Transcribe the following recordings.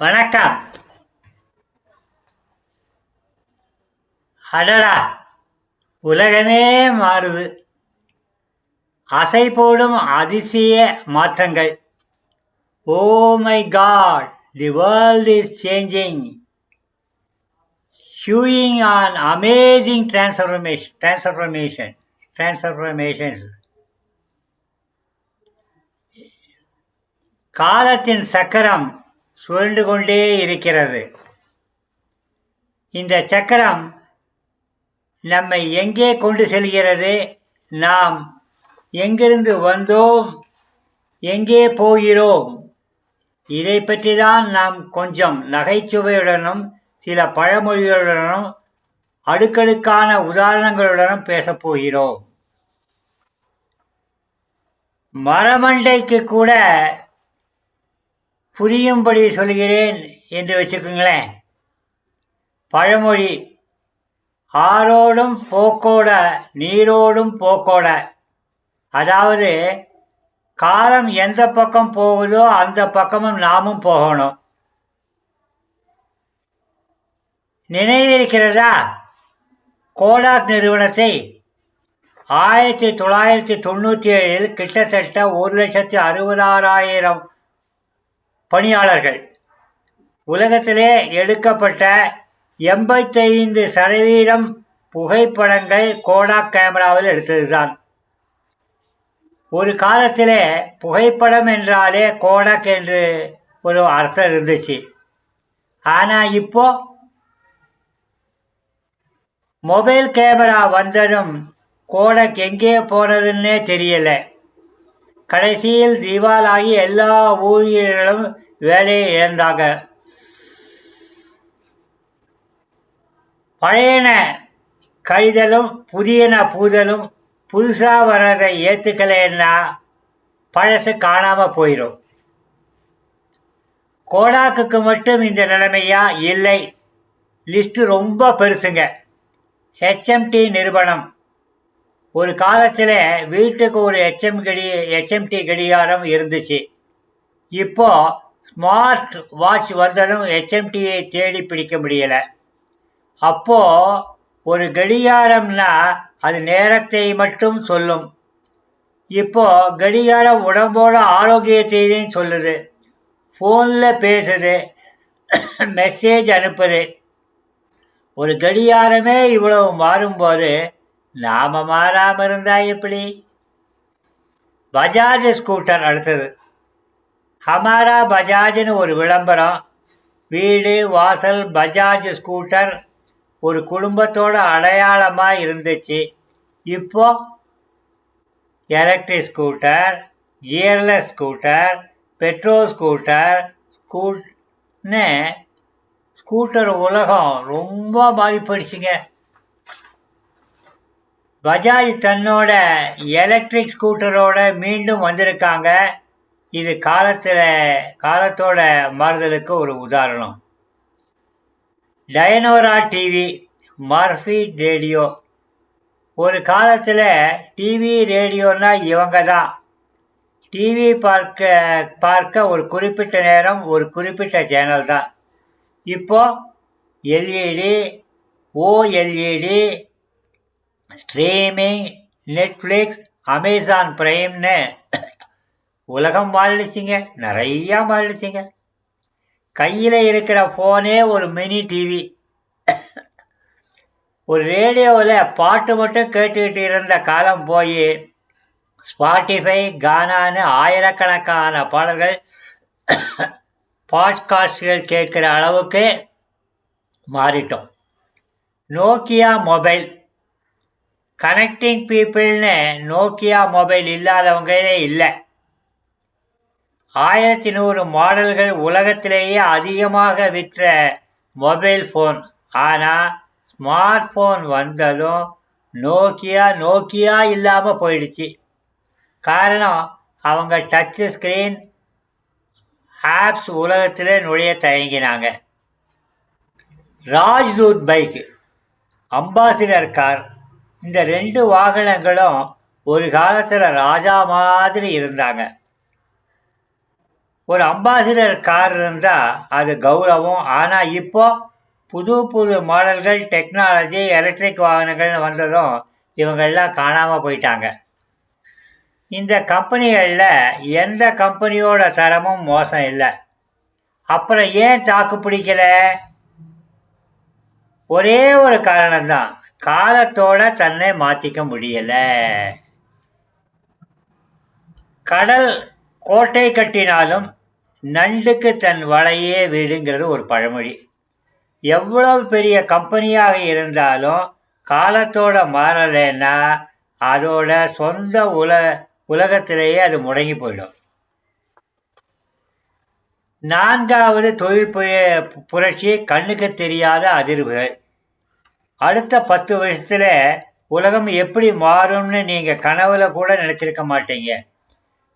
வணக்கம். அடடா உலகமே மாறுது. அசை போடும் அதிசய மாற்றங்கள். ஓ my god the world is changing showing on amazing transformation transformation transformation காலத்தின் சக்கரம் சுழண்டு கொண்டே இருக்கிறது. இந்த சக்கரம் நம்மை எங்கே கொண்டு செல்கிறது? நாம் எங்கிருந்து வந்தோம்? எங்கே போகிறோம்? இதை பற்றி தான் நாம் கொஞ்சம் நகைச்சுவையுடனும் சில பழமொழிகளுடனும் அடுக்கடுக்கான உதாரணங்களுடனும் பேசப் போகிறோம். மரமண்டைக்கு கூட புரியும்படி சொல்கிறேன் என்று வச்சுக்கோங்களேன். பழமொழி ஆரோடும் போக்கோட நீரோடும் போக்கோட. அதாவது காலம் எந்த பக்கம் போகுதோ அந்த பக்கமும் நாமும் போகணும். நினைவிருக்கிறதா? கோடாக் நிறுவனத்தை ஆயிரத்தி தொள்ளாயிரத்தி தொண்ணூற்றி ஏழில் கிட்டத்தட்ட ஒரு லட்சத்தி அறுபதாறாயிரம் பணியாளர்கள். உலகத்திலே எடுக்கப்பட்ட எண்பத்தைந்து சதவீதம் புகைப்படங்கள் கோடாக் கேமராவில் எடுத்ததுதான். ஒரு காலத்திலே புகைப்படம் என்றாலே கோடாக் என்று ஒரு அர்த்தம் இருந்துச்சு. ஆனால் இப்போ மொபைல் கேமரா வந்ததும் கோடக் எங்கே போனதுன்னே தெரியலை. கடைசியில் திவாலாகி எல்லா ஊழியர்களும் வேலையை இழந்தாங்க. பழையன கழிதலும் புதியன பூதலும் புதுசாக வர்றதை ஏற்றுக்கலைன்னா பழசு காணாமல் போயிடும் கோடாக்குக்கு மட்டும் இந்த நிலைமையா? இல்லை. லிஸ்ட்டு ரொம்ப பெருசுங்க. ஹெச்எம்டி நிறுவனம். ஒரு காலத்தில் வீட்டுக்கு ஒரு ஹெச்எம் கடி ஹெச்எம்டி கடிகாரம் இருந்துச்சு. இப்போ ஸ்மார்ட் வாட்ச் வந்ததும் ஹெச்எம்டியை தேடி பிடிக்க முடியலை. அப்போது ஒரு கடிகாரம்னா அது நேரத்தை மட்டும் சொல்லும். இப்போது கடிகாரம் உடம்போட ஆரோக்கியத்தையும் சொல்லுது. ஃபோனில் பேசுது. மெசேஜ் அனுப்புது. ஒரு கடிகாரமே இவ்வளவு மாறும்போது நாம மாறாமல் இருந்தா எப்படி பஜாஜ் ஸ்கூட்டர் அடுத்தது. ஹமாரா பஜாஜ்னு ஒரு விளம்பரம். வீடு வாசல் பஜாஜ் ஸ்கூட்டர் ஒரு குடும்பத்தோட அடையாளமாக இருந்துச்சு. இப்போ electric scooter gearless scooter petrol scooter ஸ்கூட்னு scooter உலகம் ரொம்ப மாறி போயிடுச்சுங்க பஜாஜ் தன்னோட எலக்ட்ரிக் ஸ்கூட்டரோட மீண்டும் வந்திருக்காங்க. இது காலத்தில் காலத்தோட மாறுதலுக்கு ஒரு உதாரணம். டயனோரா டிவி மர்ஃபி ரேடியோ ஒரு காலத்தில் டிவி ரேடியோன்னா இவங்க தான் டிவி பார்க்க பார்க்க ஒரு குறிப்பிட்ட நேரம் ஒரு குறிப்பிட்ட சேனல் தான். இப்போ LED OLED streaming Netflix Amazon ப்ரைம்னு உலகம் மாறிடுச்சிங்க. நிறையா மாறிடுச்சிங்க. கையில் இருக்கிற ஃபோனே ஒரு மினி டிவி ஒரு ரேடியோவில் பாட்டு மட்டும் கேட்டுக்கிட்டு இருந்த காலம் போய் ஸ்பாட்டிஃபை கானான்னு ஆயிரக்கணக்கான பாடல்கள் பாட்காஸ்ட்கள் கேட்குற அளவுக்கு மாறிட்டோம். Nokia mobile. கனெக்டிங் பீப்புள்னு நோக்கியா மொபைல் இல்லாதவங்களே இல்லை. ஆயிரத்தி நூறு மாடல்கள் உலகத்திலேயே அதிகமாக விற்ற மொபைல் ஃபோன் ஆனால் ஸ்மார்ட் ஃபோன் வந்ததும் நோக்கியா நோக்கியா இல்லாமல் போயிடுச்சு. காரணம் அவங்க டச் ஸ்க்ரீன் ஆப்ஸ் உலகத்தில் நுழைய தயங்கினாங்க. ராஜ்தூத் பைக் அம்பாசிடர் கார் இந்த ரெண்டு வாகனங்களும் ஒரு காலத்தில் ராஜா மாதிரி இருந்தாங்க. ஒரு அம்பாசிடர் கார் இருந்தால் அது கௌரவம். ஆனால் இப்போ புது புது மாடல்கள் டெக்னாலஜி எலக்ட்ரிக் வாகனங்கள்னு வந்ததும் இவங்கெல்லாம் காணாமல் போயிட்டாங்க. இந்த கம்பெனிகளில் எந்த கம்பெனியோட தரமும் மோசம் இல்லை. அப்புறம் ஏன் தாக்கு பிடிக்கல? ஒரே ஒரு காரணம்தான். காலத்தோட தன்னை மாற்றிக்க முடியலை. கடல் கோட்டை கட்டினாலும் நண்டுக்கு தன் வலையே வீடுங்கிறது ஒரு பழமொழி. எவ்வளவு பெரிய கம்பெனியாக இருந்தாலும் காலத்தோட மாறலைன்னா அதோட சொந்த உல உலகத்திலேயே அது முடங்கி போயிடும். நான்காவது தொழில் பு- புரட்சி கண்ணுக்கு தெரியாத அதிர்வுகள். அடுத்த பத்து வருஷத்தில் உலகம் எப்படி மாறும்னு நீங்கள் கனவுல கூட நினச்சிருக்க மாட்டீங்க.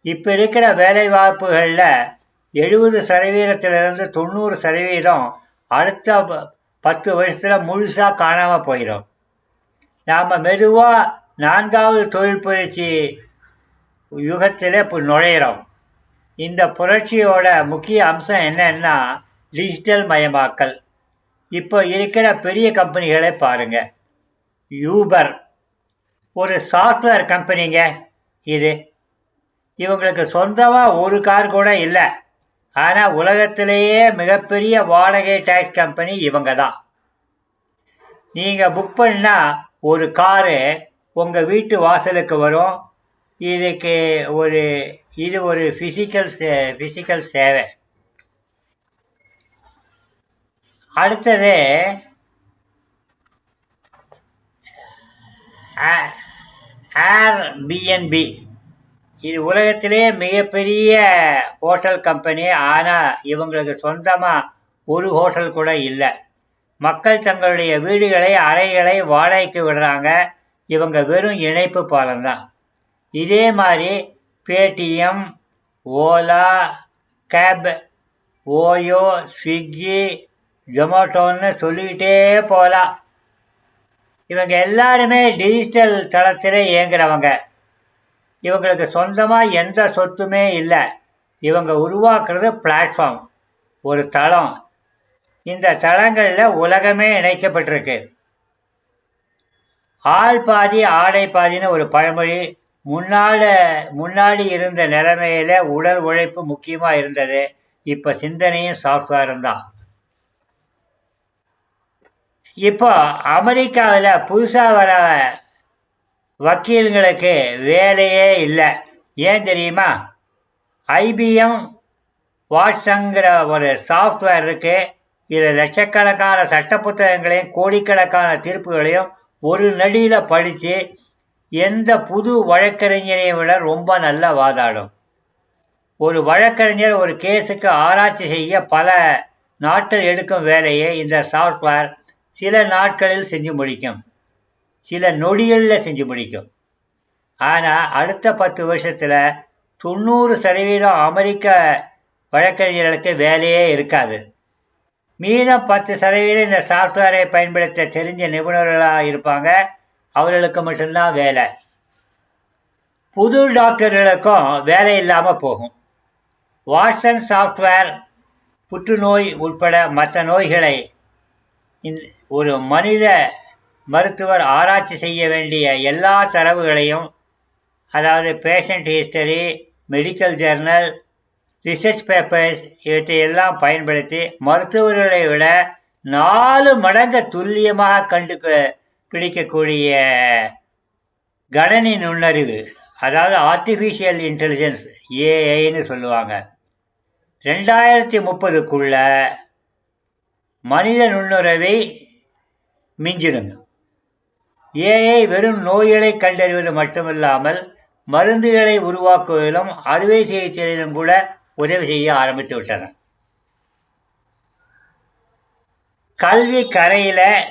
இப்போ இருக்கிற வேலை வாய்ப்புகளில் எழுபது சதவீதத்திலிருந்து தொண்ணூறு சதவீதம் அடுத்த ப- பத்து வருஷத்தில் முழுசாக காணாமல் போயிடும் நாம் மெதுவாக நான்காவது தொழில் புரட்சி யுகத்தில் இப்போ நுழையிறோம். இந்த புரட்சியோட முக்கிய அம்சம் என்னன்னா டிஜிட்டல் மயமாக்கல். இப்போ இருக்கிற பெரிய கம்பெனிகளை பாருங்கள் யூபர் ஒரு சாஃப்ட்வேர் கம்பெனிங்க இது. இவங்களுக்கு சொந்தமாக ஒரு கார் கூட இல்லை. ஆனால் உலகத்திலேயே மிகப்பெரிய வாடகை டேக்ஸ் கம்பெனி இவங்க தான் நீங்கள் புக் பண்ணால் ஒரு காரு உங்கள் வீட்டு வாசலுக்கு வரும். இதுக்கு ஒரு இது ஒரு ஃபிசிக்கல் ஃபிசிக்கல் சேவை. அடுத்தது ஏர் பிஎன்பி இது உலகத்திலே மிகப்பெரிய ஹோட்டல் கம்பெனி. ஆனால் இவங்களுக்கு சொந்தமாக ஒரு ஹோட்டல் கூட இல்லை. மக்கள் தங்களுடைய வீடுகளை அறைகளை வாடகைக்கு விடுறாங்க. இவங்க வெறும் இணைப்பு பாலம் தான். இதே மாதிரி Paytm Ola cab OYO Swiggy ஜொமேட்டோன்னு சொல்லிக்கிட்டே போகலாம். இவங்க எல்லாருமே டிஜிட்டல் தளத்தில் இயங்குறவங்க. இவங்களுக்கு சொந்தமாக எந்த சொத்துமே இல்லை. இவங்க உருவாக்குறது பிளாட்ஃபார்ம் ஒரு தளம். இந்த தளங்களில் உலகமே இணைக்கப்பட்டிருக்கு. ஆள் பாதி ஆடை பாதின்னு ஒரு பழமொழி. முன்னாடி முன்னாடி இருந்த நிலைமையில் உடல் உழைப்பு முக்கியமாக இருந்தது. இப்போ சிந்தனையும் சாஃப்ட்வேரும் தான். இப்போ அமெரிக்காவில் புதுசாக வர வக்கீல்களுக்கு வேலையே இல்லை. ஏன் தெரியுமா? ஐபிஎம் வாட்ஸங்கிற ஒரு சாஃப்ட்வேர் இருக்குது இதில் லட்சக்கணக்கான சட்ட புத்தகங்களையும் கோடிக்கணக்கான தீர்ப்புகளையும் ஒரு நடியில் படித்து எந்த புது வழக்கறிஞரையும் விட ரொம்ப நல்லா வாதாடும். ஒரு வழக்கறிஞர் ஒரு கேஸுக்கு ஆராய்ச்சி செய்ய பல நாட்கள் எடுக்கும் வேலையை இந்த சாஃப்ட்வேர். சில நாட்களில் செஞ்சு முடிக்கும். சில நொடிகளில் செஞ்சு முடிக்கும். ஆனால் அடுத்த பத்து வருஷத்தில் தொண்ணூறு சதவீதம் அமெரிக்க வழக்கறிஞர்களுக்கு வேலையே இருக்காது. மீதம் பத்து சதவீதம் இந்த சாஃப்ட்வேரை பயன்படுத்த தெரிஞ்ச நிபுணர்களாக இருப்பாங்க. அவர்களுக்கு மட்டும்தான் வேலை. புது டாக்டர்களுக்கும் வேலை இல்லாமல் போகும். வாட்சன் சாஃப்ட்வேர் புற்றுநோய் உட்பட மற்ற நோய்களை ஒரு மனித மருத்துவர் ஆராய்ச்சி செய்ய வேண்டிய எல்லா தரவுகளையும் அதாவது patient history medical journal research papers இவற்றை எல்லாம் பயன்படுத்தி மருத்துவர்களை விட நாலு மடங்கு துல்லியமாக கண்டு பிடிக்கக்கூடிய கணனி நுண்ணறிவு அதாவது ஆர்டிஃபிஷியல் இன்டெலிஜென்ஸ் ஏஐன்னு சொல்லுவாங்க. ரெண்டாயிரத்தி முப்பதுக்குள்ள மனித நுண்ணுறவை மிஞ்சிடுங்க. ஏஐ வெறும் நோய்களை கண்டறிவது மட்டுமில்லாமல் மருந்துகளை உருவாக்குவதிலும் அறுவை சிகிச்சையிலும் கூட உதவி செய்ய ஆரம்பித்து விட்டன. கல்வி கரையில்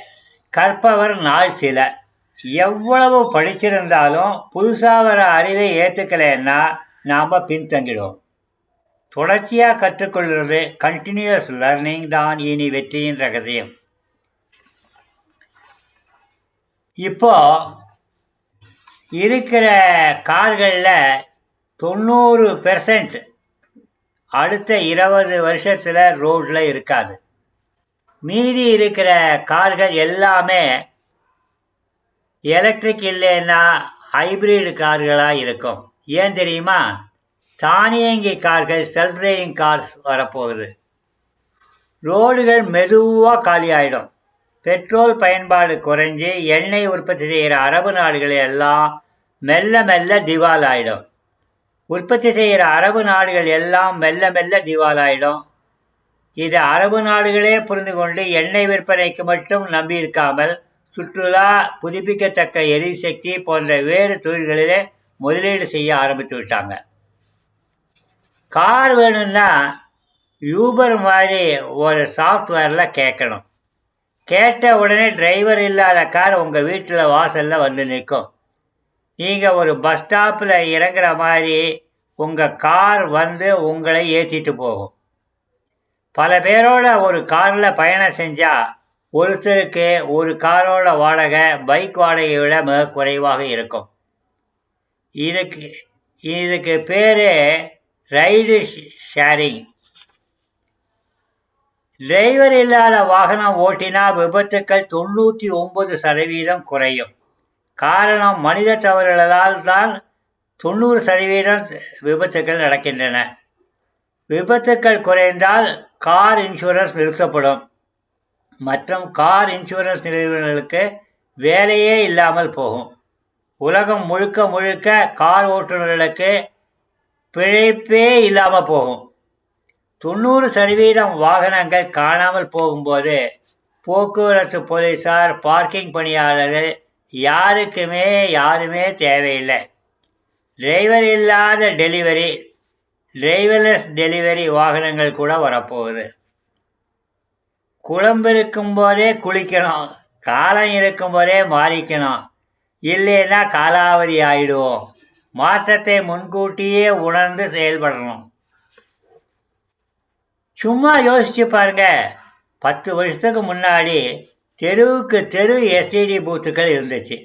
கற்பவர் நாள் சில. எவ்வளவு படிச்சிருந்தாலும் புதுசாக வர அறிவை ஏற்றுக்கலைன்னா நாம் பின்தங்கிடுவோம். தொடர்ச்சியாக கற்றுக்கொள்கிறது கண்டினியூஸ் லேர்னிங் தான் இனி வெற்றியின் ரகசியம். இப்போ இருக்கிற கார்களில் தொண்ணூறு பெர்சன்ட் அடுத்த இருபது வருஷத்தில் ரோட்டில் இருக்காது. மீதி இருக்கிற கார்கள் எல்லாமே எலக்ட்ரிக் இல்லைன்னா ஹைப்ரிடு கார்களாக இருக்கும். ஏன் தெரியுமா? தானியங்கி கார்கள் செல்ஃப் டிரைவிங் கார்ஸ் வரப்போகுது. ரோடுகள் மெதுவாக காலியாயிடும். பெட்ரோல் பயன்பாடு குறைஞ்சி எண்ணெய் உற்பத்தி செய்கிற அரபு நாடுகள் எல்லாம் மெல்ல மெல்ல திவால் உற்பத்தி செய்கிற அரபு நாடுகள் எல்லாம் மெல்ல மெல்ல திவால் ஆயிடும் இது அரபு நாடுகளே புரிந்து கொண்டு எண்ணெய் விற்பனைக்கு மட்டும் நம்பியிருக்காமல் சுற்றுலா புதுப்பிக்கத்தக்க எரிசக்தி போன்ற வேறு தொழில்களிலே முதலீடு செய்ய ஆரம்பித்து விட்டாங்க. கார் வேணும்னா யூபர் மாதிரி ஒரு சாஃப்ட்வேரில் கேட்கணும். கேட்ட உடனே டிரைவர் இல்லாத கார் உங்கள் வீட்டில் வாசலில் வந்து நிற்கும். நீங்கள் ஒரு பஸ் ஸ்டாப்பில் இறங்குற மாதிரி உங்கள் கார் வந்து உங்களை ஏற்றிட்டு போகும். பல பேரோட ஒரு காரில் பயணம் செஞ்சால் ஒருத்தருக்கு ஒரு காரோட வாடகை பைக் வாடகையை விட மிக குறைவாக இருக்கும். இதுக்கு இதுக்கு பேர் ரைடு ஷேரிங் டிரைவர் இல்லாத வாகனம் ஓட்டினா விபத்துக்கள் தொண்ணூற்றி ஒன்பது சதவீதம் குறையும். காரணம் மனித தவறுகளால் தான் தொண்ணூறு சதவீதம் விபத்துக்கள் நடக்கின்றன. விபத்துக்கள் குறைந்தால் கார் இன்சூரன்ஸ் நிறுத்தப்படும். மற்றும் கார் இன்சூரன்ஸ் நிறுவனங்களுக்கு வேலையே இல்லாமல் போகும். உலகம் முழுக்க முழுக்க கார் ஓட்டுநர்களுக்கு பிழைப்பே இல்லாமல் போகும். தொண்ணூறு சதவீதம் வாகனங்கள் காணாமல் போகும்போது போக்குவரத்து போலீஸார் பார்க்கிங் பணியாளர்கள் யாருக்குமே யாருமே தேவையில்லை. டிரைவர் இல்லாத டெலிவரி டிரைவர்லெஸ் டெலிவரி வாகனங்கள் கூட வரப்போகுது. குழம்பு இருக்கும்போதே குளிக்கணும் காலம் இருக்கும்போதே மாறிக்கணும். இல்லைன்னா காலாவதி ஆயிடுவோம். மாற்றத்தை முன்கூட்டியே உணர்ந்து செயல்படணும். சும்மா யோசிச்சு பாருங்க. பத்து வருஷத்துக்கு முன்னாடி தெருவுக்கு தெரு எஸ்டிடி பூத்துக்கள் இருந்துச்சு.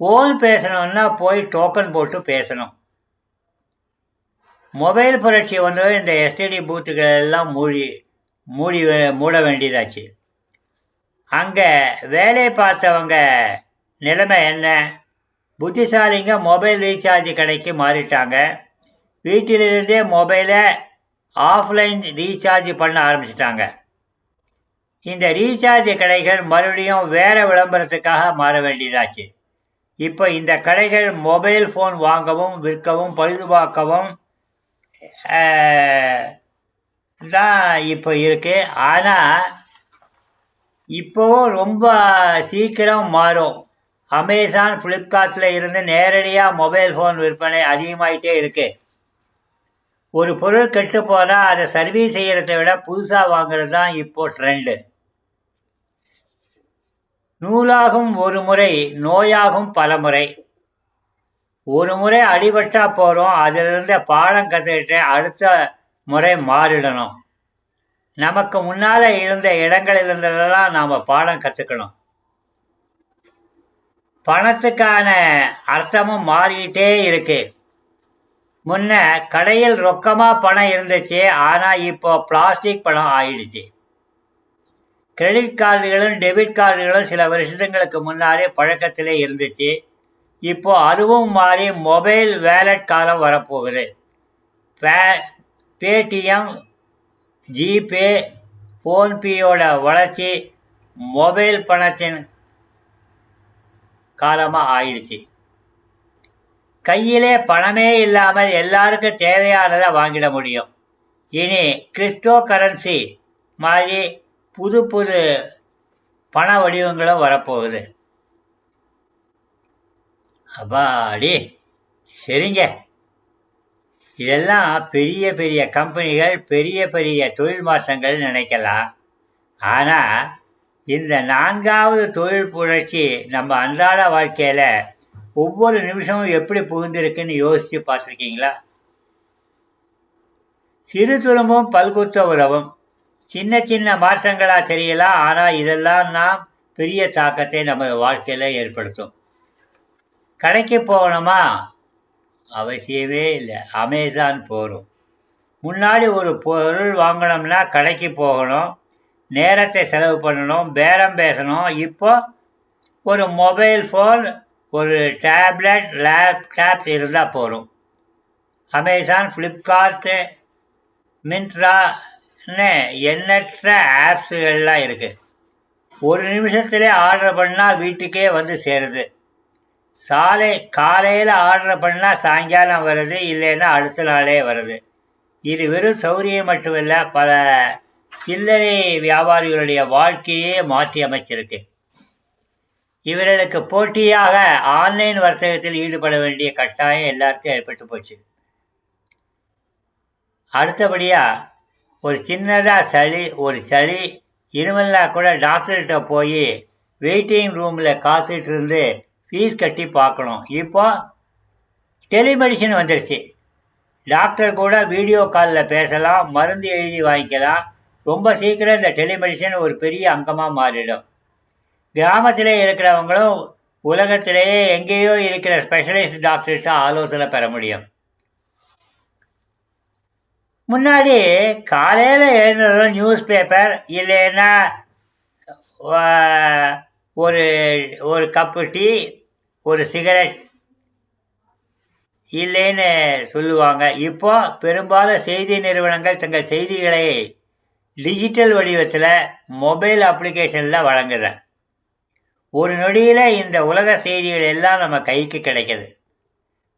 ஃபோன் பேசணும்னா போய் டோக்கன் போட்டு பேசணும். மொபைல் புரட்சி வந்து இந்த எஸ்டிடி பூத்துக்கள் எல்லாம் மூடி மூடி மூட வேண்டியதாச்சு. அங்கே வேலை பார்த்தவங்க நிலைமை என்ன? புத்திசாலிங்க மொபைல் ரீசார்ஜ் கடைக்கு மாறிட்டாங்க. வீட்டிலிருந்தே மொபைலை ஆஃப்லைன் ரீசார்ஜ் பண்ண ஆரம்பிச்சிட்டாங்க. இந்த ரீசார்ஜ் கடைகள் மறுபடியும் வேறு விளம்பரத்துக்காக மாற வேண்டியதாச்சு. இப்போ இந்த கடைகள் மொபைல் ஃபோன் வாங்கவும் விற்கவும் பழுதுபார்க்கவும் தான் இப்போ இருக்குது ஆனால் இப்போவும் ரொம்ப சீக்கிரம் மாறும். அமேசான் ஃப்ளிப்கார்ட்டில் இருந்து நேரடியாக மொபைல் ஃபோன் விற்பனை அதிகமாகிட்டே இருக்குது ஒரு பொருள் கெட்டு போனால் அதை சர்வீஸ் செய்கிறத விட புதுசாக வாங்குறது தான் இப்போது ட்ரெண்டு. நூலாகும் ஒரு முறை நோயாகும் பல முறை. ஒரு முறை அடிபட்டா போகிறோம் அதிலிருந்து பாடம் கற்றுக்கிட்டு அடுத்த முறை மாறிடணும். நமக்கு முன்னால் இருந்த இடங்களில் இருந்ததெல்லாம் நாம் பாடம் கற்றுக்கணும் பணத்துக்கான அர்த்தமும் மாறிக்கிட்டே இருக்கு. முன்ன கடையில் ரொக்கமாக பணம் இருந்துச்சு ஆனால் இப்போ பிளாஸ்டிக் பணம் ஆயிடுச்சு. கிரெடிட் கார்டுகளும் டெபிட் கார்டுகளும் சில வருஷங்களுக்கு முன்னாலே பழக்கத்திலே இருந்துச்சு. இப்போ அதுவும் மாறி மொபைல் வேலட் காலம் வரப்போகுது. பே பேடிஎம் ஜிபே ஃபோன்பேயோட வளர்ச்சி மொபைல் பணத்தின் காலமாக ஆயிடுச்சு. கையிலே பணமே இல்லாமல் எல்லாருக்கும் தேவையானதை வாங்கிட முடியும். இனி கிறிஸ்டோ கரன்சி மாதிரி புது புது பண வடிவங்களும் வரப்போகுது. அப்பாடி சரிங்க. இதெல்லாம் பெரிய பெரிய கம்பெனிகள் பெரிய பெரிய தொழில் மாற்றங்கள் நினைக்கலாம். ஆனால் இந்த நான்காவது தொழில் புரட்சி நம்ம அன்றாட வாழ்க்கையில் ஒவ்வொரு நிமிஷமும் எப்படி புகுந்திருக்குன்னு யோசித்து பார்த்துருக்கீங்களா? சிறு துரும்பும் பல்குத்த உறவும். சின்ன சின்ன மாற்றங்களாக தெரியலாம் ஆனால் இதெல்லாம் நாம் பெரிய தாக்கத்தை நமது வாழ்க்கையில் ஏற்படுத்தும். கடைக்கு போகணுமா? அவசியமே இல்லை. அமேசான் போகிறோம் முன்னாடி ஒரு பொருள் வாங்கணும்னா கடைக்கு போகணும். நேரத்தை செலவு பண்ணணும் பேரம் பேசணும். இப்போ ஒரு மொபைல் ஃபோன் ஒரு டேப்லெட் லேப்டாப் இருந்தால் போதும். அமேசான் ஃப்ளிப்கார்ட்டு மின்ட்ரான்னு எண்ணற்ற ஆப்ஸுகள்லாம் இருக்குது ஒரு நிமிஷத்துலேயே ஆர்டர் பண்ணால் வீட்டுக்கே வந்து சேருது. சாலை காலையில் ஆர்டர் பண்ணால் சாயங்காலம் வருது இல்லைன்னா அடுத்த நாளே வருது. இது வெறும் சௌரியம் இல்லை பல சில்லறை வியாபாரிகளுடைய வாழ்க்கையே மாற்றி அமைச்சிருக்கு. இவர்களுக்கு போட்டியாக ஆன்லைன் வர்த்தகத்தில் ஈடுபட வேண்டிய கட்டாயம் எல்லாருக்கும் ஏற்பட்டு போச்சு. அடுத்தபடியாக ஒரு சின்னதாக சளி ஒரு சளி இருமல்னா கூட டாக்டர்கிட்ட போய் வெயிட்டிங் ரூமில் காத்துட்டு இருந்து ஃபீஸ் கட்டி பார்க்கணும். இப்போ டெலிமெடிசன் வந்துருச்சு. டாக்டர் கூட வீடியோ காலில் பேசலாம் மருந்து எழுதி வாங்கிக்கலாம் ரொம்ப சீக்கிரம் இந்த டெலிமெடிசன் ஒரு பெரிய அங்கமாக மாறிடும். கிராமத்தில் இருக்கிறவங்களும் உலகத்திலேயே எங்கேயோ இருக்கிற ஸ்பெஷலிஸ்ட் டாக்டர்கிட்ட ஆலோசனை பெற முடியும். முன்னாடி காலையில் எழுந்ததும் நியூஸ் பேப்பர் இல்லைன்னா ஒரு ஒரு கப்பு டீ ஒரு சிகரெட் இல்லைன்னு சொல்லுவாங்க. இப்போ பெரும்பாலும் செய்தி நிறுவனங்கள் தங்கள் செய்திகளை டிஜிட்டல் வடிவத்தில் மொபைல் அப்ளிகேஷனில் வழங்குறேன். ஒரு நொடியில் இந்த உலக செய்திகள் எல்லாம் நம்ம கைக்கு கிடைக்கிது.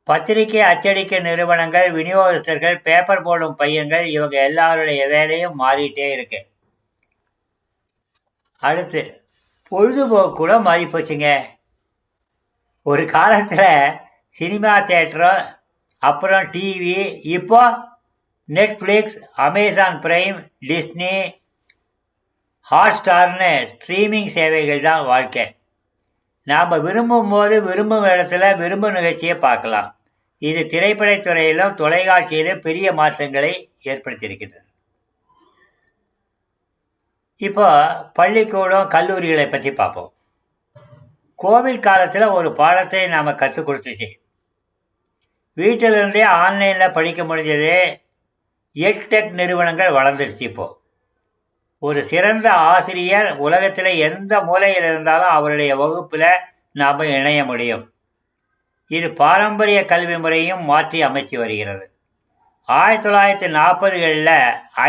பத்திரிகை அச்சடிக்க நிறுவனங்கள் விநியோகஸ்தர்கள் பேப்பர் போடும் பையன்கள் இவங்க எல்லாருடைய வேலையும் மாறிட்டே இருக்கு. அடுத்து பொழுதுபோக்கு கூட மாறி போச்சுங்க ஒரு காலத்தில் சினிமா தேட்டரும் அப்புறம் டிவி இப்போ நெட்ஃப்ளிக்ஸ் அமேசான் பிரைம் டிஸ்னி ஹாட்ஸ்டார்னு ஸ்ட்ரீமிங் சேவைகள் தான் வாழ்க்கை. நாம் விரும்பும் போது விரும்பும் இடத்துல விரும்பும் நிகழ்ச்சியை பார்க்கலாம். இது திரைப்படத்துறையிலும் தொலைக்காட்சியிலும் பெரிய மாற்றங்களை ஏற்படுத்தியிருக்கிறது. இப்போ பள்ளிக்கூடம் கல்லூரிகளை பற்றி பார்ப்போம். கோவிட் காலத்தில் ஒரு பாடத்தை நாம் கற்றுக் கொடுத்துச்சு. வீட்டிலிருந்தே ஆன்லைனில் படிக்க முடிஞ்சது. எட்டெக் நிறுவனங்கள் வளர்ந்துருச்சு இப்போது ஒரு சிறந்த ஆசிரியர் உலகத்தில் எந்த மூலையில் இருந்தாலும் அவருடைய வகுப்பில் நாம் இணைய முடியும். இது பாரம்பரிய கல்வி முறையும் மாற்றி அமைச்சு வருகிறது. ஆயிரத்தி தொள்ளாயிரத்தி நாற்பதுகளில்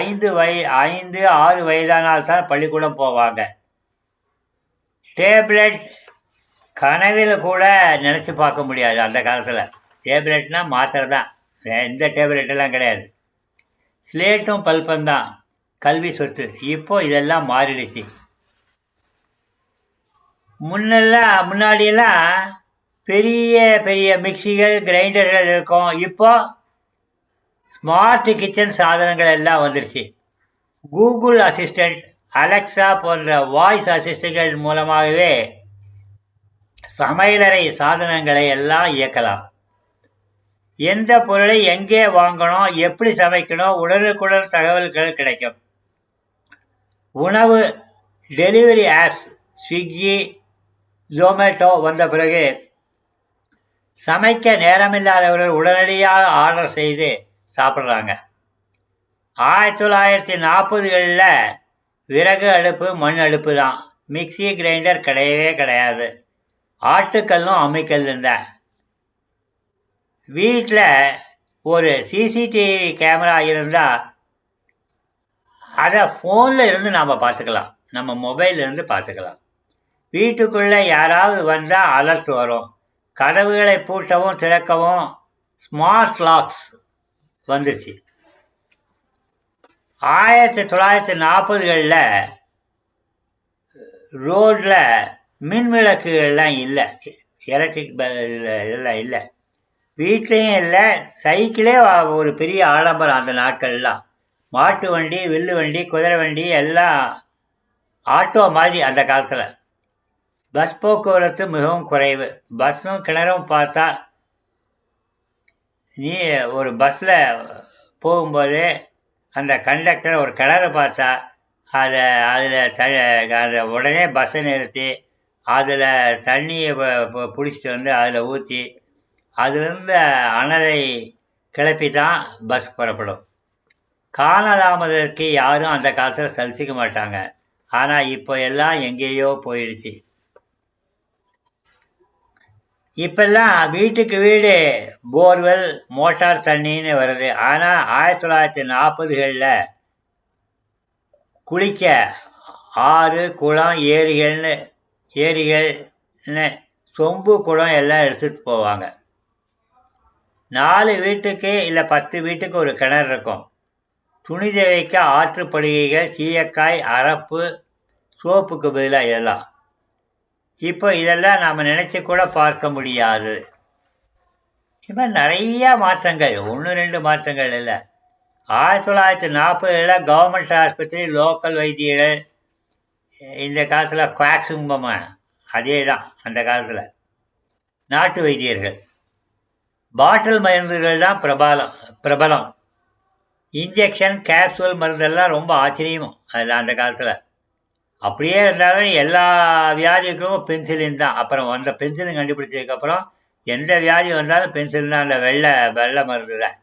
ஐந்து வய ஐந்து ஆறு வயதானால் தான் பள்ளிக்கூடம் போவாங்க. டேப்லெட் கனவில் கூட நினச்சி பார்க்க முடியாது அந்த காலத்தில். டேப்லெட்னால் மாத்திரை தான் எந்த டேப்லெட்டெல்லாம் கிடையாது. ஸ்லேட்டும் பல்பந்தான் கல்வி சொத்து. இப்போ இதெல்லாம் மாறிடுச்சு. முன்னெல்லாம் முன்னாடியெல்லாம் பெரிய பெரிய மிக்சிகள் கிரைண்டர்கள் இருக்கும். இப்போ ஸ்மார்ட் கிச்சன் சாதனங்கள் எல்லாம் வந்துருச்சு. கூகுள் அசிஸ்டண்ட் அலெக்ஸா போன்ற வாய்ஸ் அசிஸ்டன்ட்கள் மூலமாகவே சமையலறை சாதனங்களை எல்லாம் இயக்கலாம். எந்த பொருளை எங்கே வாங்கணும் எப்படி சமைக்கணும் உடனுக்குடன் தகவல்கள் கிடைக்கும். உணவு டெலிவரி ஆப்ஸ் ஸ்விக்கி ஜொமேட்டோ வந்த பிறகு சமைக்க நேரமில்லாதவர்கள் உடனடியாக ஆர்டர் செய்து சாப்பிட்றாங்க. ஆயிரத்தி தொள்ளாயிரத்தி நாற்பதுகளில் விறகு அடுப்பு மண் அடுப்பு தான். மிக்சி கிரைண்டர் கிடையவே கிடையாது. ஆட்டுக்கல்லும் அம்மிக்கல்லும் தான் வீட்டில் ஒரு சிசிடிவி கேமரா இருந்தால் அதை ஃபோனில் இருந்து நாம் பார்த்துக்கலாம் நம்ம மொபைல்லேருந்து பார்த்துக்கலாம் வீட்டுக்குள்ளே யாராவது வந்தால் அலர்ட் வரும். கதவுகளை பூட்டவும் திறக்கவும் ஸ்மார்ட் லாக்ஸ் வந்துச்சு ஆயிரத்தி தொள்ளாயிரத்தி நாற்பதுகளில் ரோட்டில் மின் விளக்குகள்லாம் இல்லை. எலக்ட்ரிக் இதெல்லாம் இல்லை. வீட்லேயும் இல்லை சைக்கிளே ஒரு பெரிய ஆடம்பரம் அந்த நாட்கள்லாம் மாட்டு வண்டி வில்லு வண்டி குதிரை வண்டி எல்லாம் ஆட்டோ மாதிரி அந்த காலத்தில். பஸ் போக்குவரத்து மிகவும் குறைவு. பஸ்ஸும் கிணறும் பார்த்தா நீ ஒரு பஸ்ஸில் போகும்போது அந்த கண்டக்டர் ஒரு கிணறு பார்த்தா அதை அதில் த அதை உடனே பஸ்ஸை நிறுத்தி அதில் தண்ணியை பிடிச்சிட்டு வந்து அதில் ஊற்றி அதுலேருந்து அனலை கிளப்பி தான் பஸ் புறப்படும். காணலாமதற்கு யாரும் அந்த காலத்தில் சலிச்சிக்க மாட்டாங்க. ஆனால் இப்போ எல்லாம் எங்கேயோ போயிடுச்சு. இப்பெல்லாம் வீட்டுக்கு வீடு போர்வெல் மோட்டார் தண்ணின்னு வருது. ஆனால் ஆயிரத்தி தொள்ளாயிரத்தி நாற்பதுகளில் குளிக்க ஆறு குளம் ஏரிகள்னு ஏரிகள்னு சொம்பு குளம் எல்லாம் எடுத்துகிட்டு போவாங்க. நாலு வீட்டுக்கு இல்லை பத்து வீட்டுக்கு ஒரு கிணறு இருக்கும். துணி துவைக்க ஆற்றுப்படுகைகள் சீயக்காய் அரப்பு சோப்புக்கு பதிலாக இதெல்லாம். இப்போ இதெல்லாம் நாம் நினச்சி கூட பார்க்க முடியாது. இது மாதிரி நிறையா மாற்றங்கள் ஒன்று ரெண்டு மாற்றங்கள் இல்லை. ஆயிரத்தி தொள்ளாயிரத்தி நாற்பதில் கவர்மெண்ட் ஆஸ்பத்திரி லோக்கல் வைத்தியர்கள் இந்த காலத்தில் குவாக்ஸுங்கம்மா அதே தான் அந்த காலத்தில். நாட்டு வைத்தியர்கள். பாட்டில் மருந்துகள் தான் பிரபலம் பிரபலம். இன்ஜெக்ஷன் கேப்சூல் மருந்தெல்லாம் ரொம்ப ஆச்சரியம் அதில் அந்த காலத்தில். அப்படியே இருந்தாலும் எல்லா வியாதிக்கும் பென்சிலின் தான். அப்புறம் வந்த பென்சிலின் கண்டுபிடிச்சதுக்கப்புறம் எந்த வியாதி வந்தாலும் பென்சில் தான் அந்த வெள்ளை வெள்ளை மருந்து தான்.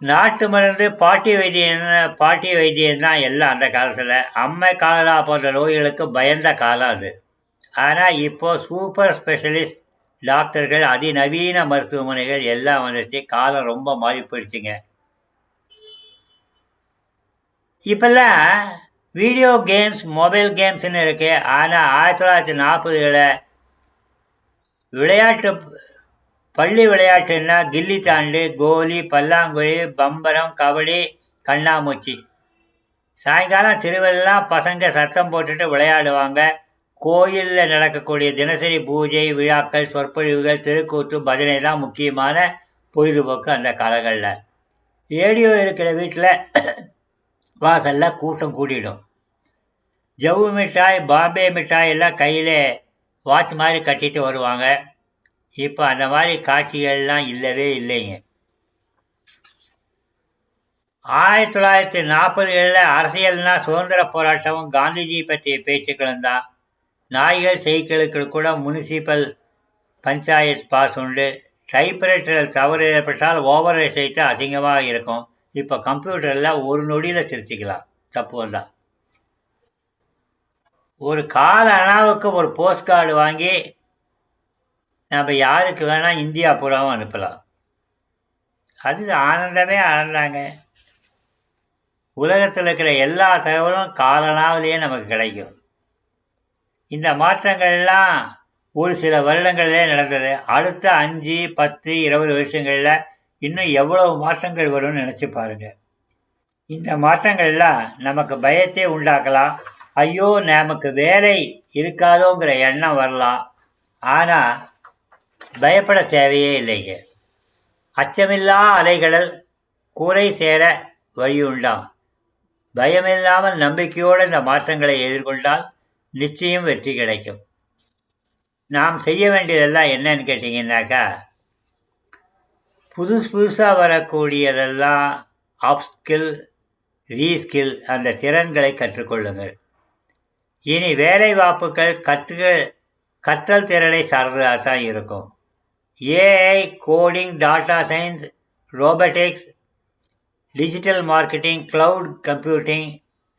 நாட்டு மருந்து பாட்டி வைத்தியம் பாட்டி வைத்தியம் தான் எல்லாம் அந்த காலத்தில். அம்மை காலரா போன்ற நோய்களுக்கு பயந்த காலம் அது. ஆனால் இப்போது சூப்பர் ஸ்பெஷலிஸ்ட் டாக்டர்கள் அதிநவீன மருத்துவமனைகள் எல்லாம் வந்துச்சு காலம் ரொம்ப மாறி போயிடுச்சுங்க இப்போல்லாம் வீடியோ கேம்ஸ் மொபைல் கேம்ஸ்னு இருக்கு. ஆனால் ஆயிரத்தி தொள்ளாயிரத்தி நாற்பதுகளில் விளையாட்டு பள்ளி விளையாட்டுன்னா கில்லி தாண்டு கோலி பல்லாங்குழி பம்பரம் கபடி கண்ணாமூச்சி. சாயங்காலம் திருவெல்லாம் பசங்க சத்தம் போட்டுட்டு விளையாடுவாங்க. கோயிலில் நடக்கக்கூடிய தினசரி பூஜை விழாக்கள் சொற்பொழிவுகள் தெருக்கூத்து பஜனை தான் முக்கியமான பொழுதுபோக்கு அந்த காலங்களில். ரேடியோ இருக்கிற வீட்டில் வாசலில் கூட்டம் கூடிடும். ஜவ்வு மிட்டாய் பாம்பே மிட்டாய் எல்லாம் கையில் வாட்ச் மாதிரி கட்டிட்டு வருவாங்க. இப்போ அந்த மாதிரி காட்சிகள்லாம் இல்லவே இல்லைங்க. ஆயிரத்தி தொள்ளாயிரத்தி நாற்பதுகளில் அரசியல்னால் சுதந்திர போராட்டமும் காந்திஜி பற்றிய பேச்சுக்களும் தான். நாய்கள் சைக்கிளுக்கு கூட முனிசிபல் பஞ்சாயத் பாஸ் உண்டு. டைப்ரைட்டரில் தவறு ஏற்பட்டால் ஓவர் செய்து அதிகமாக இருக்கும். இப்போ கம்ப்யூட்டரில் ஒரு நொடியில் திருத்திக்கலாம். தப்பு வந்தால் ஒரு கால அளவுக்கு ஒரு போஸ்ட் கார்டு வாங்கி நம்ம யாருக்கு வேணால் இந்தியா பூராவும் அனுப்பலாம். அது ஆனந்தமே ஆனந்தாங்க. உலகத்தில் இருக்கிற எல்லா தகவலும் காலனாவிலேயே நமக்கு கிடைக்கும். இந்த மாற்றங்கள்லாம் ஒரு சில வருடங்களிலே நடந்தது. அடுத்த அஞ்சு பத்து இருபது வருஷங்களில் இன்னும் எவ்வளவு மாற்றங்கள் வரும்னு நினச்சி பாருங்கள் இந்த மாற்றங்கள்லாம் நமக்கு பயத்தை உண்டாக்கலாம். ஐயோ நமக்கு வேலை இருக்காதோங்கிற எண்ணம் வரலாம். ஆனால் பயப்பட தேவையே இல்லைங்க. அச்சமில்லா அலைகடல் கூரை சேர வழி உண்டாம் பயமில்லாமல் நம்பிக்கையோடு இந்த மாற்றங்களை எதிர்கொண்டால் நிச்சயம் வெற்றி கிடைக்கும். நாம் செய்ய வேண்டியதெல்லாம் என்னன்னு கேட்டிங்கன்னாக்கா புதுசு புதுசாக வரக்கூடியதெல்லாம் அப்ஸ்கில் ரீஸ்கில் அந்த திறன்களை கற்றுக்கொள்ளுங்கள். இனி வேலை வாய்ப்புகள் கற்று கற்றல் திறனை சார்ந்ததாக தான் இருக்கும். AI coding data science robotics digital marketing cloud computing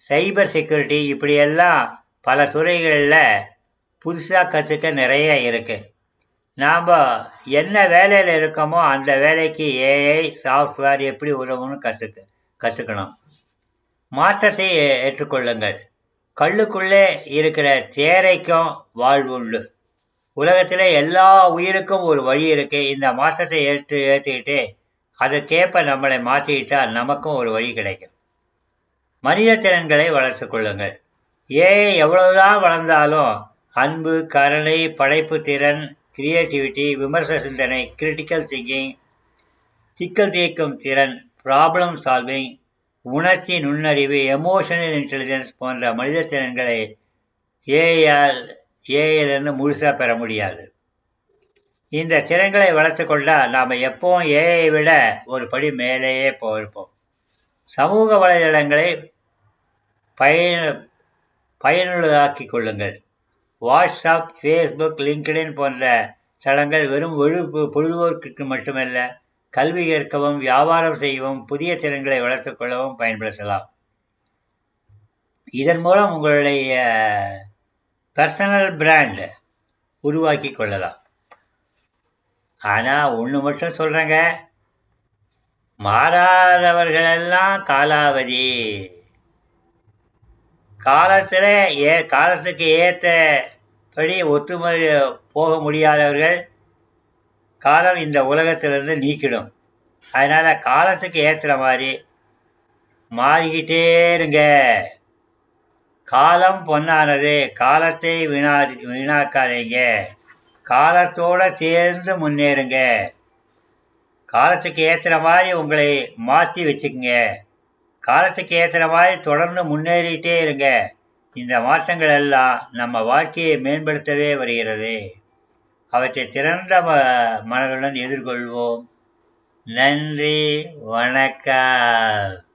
cyber security இப்படியெல்லாம் பல துறைகளில் புதுசாக கற்றுக்க நிறைய இருக்குது நாம் என்ன வேலையில் இருக்கோமோ அந்த வேலைக்கு ஏஐ சாஃப்ட்வேர் எப்படி உதவும்னு கற்றுக்க கற்றுக்கணும் மாற்றத்தை ஏற்றுக்கொள்ளுங்கள். கல்லுக்குள்ளே இருக்கிற தேரைக்கும் வாழ்வுண்டு உலகத்தில் எல்லா உயிருக்கும் ஒரு வழி இருக்குது இந்த மாற்றத்தை ஏற்று ஏற்றுக்கிட்டு அதற்கேற்ப நம்மளை மாற்றிக்கிட்டால் நமக்கும் ஒரு வழி கிடைக்கும். மனித திறன்களை வளர்த்து கொள்ளுங்கள். ஏஐ எவ்வளவுதான் வளர்ந்தாலும் அன்பு கருணை படைப்பு திறன் கிரியேட்டிவிட்டி விமர்ச சிந்தனை கிரிட்டிக்கல் திங்கிங் சிக்கல் தீர்க்கும் திறன் ப்ராப்ளம் சால்விங் உணர்ச்சி நுண்ணறிவு எமோஷனல் இன்டெலிஜென்ஸ் போன்ற மனித திறன்களை ஏஐயால் ஏஐலேருந்து முழுசாக பெற முடியாது. இந்த திறன்களை வளர்த்துக்கொண்டால் நாம் எப்போவும் ஏஐ விட ஒரு படி மேலேயே போயிருப்போம். சமூக வலைதளங்களை பயன் பயனுள்ளதாக்கி கொள்ளுங்கள். வாட்ஸ்அப் ஃபேஸ்புக் லிங்க்டின் போன்ற தளங்கள் வெறும் ஒழுப்பு பொழுதுபோக்கிற்கு மட்டுமல்ல கல்வி ஏற்கவும் வியாபாரம் செய்யவும் புதிய திறன்களை வளர்த்துக்கொள்ளவும் பயன்படுத்தலாம். இதன் மூலம் உங்களுடைய பர்சனல் பிராண்ட் உருவாக்கி கொள்ளலாம். ஆனால் ஒன்று மட்டும் சொல்கிறேங்க மாறாதவர்களெல்லாம் காலாவதி. காலத்தில் ஏ காலத்துக்கு ஏற்றபடி ஒத்துமை போக முடியாதவர்கள் காலம் இந்த உலகத்திலிருந்து நீக்கிடும். அதனால் காலத்துக்கு ஏற்றுற மாதிரி மாறிக்கிட்டே இருங்க. காலம் பொன்னானது காலத்தை வீணா வீணாக்காதீங்க. காலத்தோடு சேர்ந்து முன்னேறுங்க. காலத்துக்கு ஏற்றுற மாதிரி உங்களை மாற்றி வச்சுக்கோங்க. காலத்துக்கு ஏற்றுற மாதிரி தொடர்ந்து முன்னேறிட்டே இருங்க. இந்த மாற்றங்கள் எல்லாம் நம்ம வாழ்க்கையை மேம்படுத்தவே வருகிறது. அவற்றை திறந்த ம மனதுடன் எதிர்கொள்வோம். நன்றி வணக்கம்.